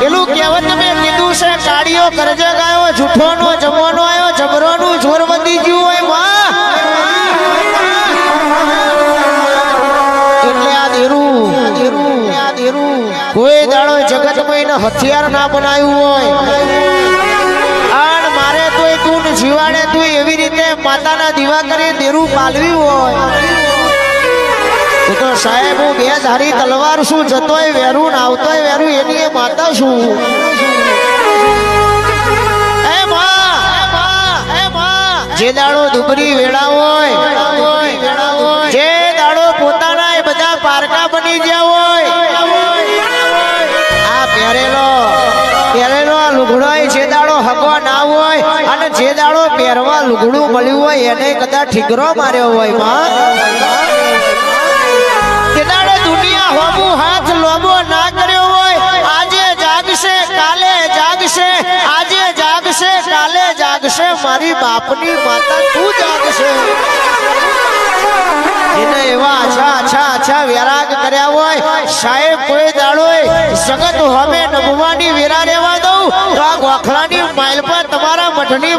પેલું કહેવત તમે કીધું છે, કાળીઓ કરજે ગાયો, જૂઠોનો, જમવાનો આવ્યો જબરોનું જોર વધી ગયું હોયમાં દેરું આ દેરું, કોઈ દાડો જગતમાં એને હથિયાર ના બનાવ્યું હોય. આણ મારે તોય તું જીવાડે તું એવી રીતે માતાના દીવા કરી દેરું પાલવી હોય. તો સાહેબ, હું બે ધારી તલવાર શું જતોય વેરું ને આવતોય વેરું, એની એ માતા શું? જે દાડો દુબરી વેળા હોય, જે દાડો પોતાના એ બધા પારકા બની ગયા હોય, આ પહેરેલો પહેરેલો આ લુગડો જે દાડો હગો ના હોય, અને જે દાડો પહેરવા લુગડું મળ્યું હોય, એને કદાચ ઠીકરો માર્યો હોય, માં. કાલે જાગશે મારી બાપની માતા, તું જાગશે. એને એવા આછા આછા આછા વેરાગ હોય. સાહેબ, કોઈ દાડો હવે નમવાની વેરા રહેવા દઉં. ગોખલાની માઇલ પર તમારા મઠની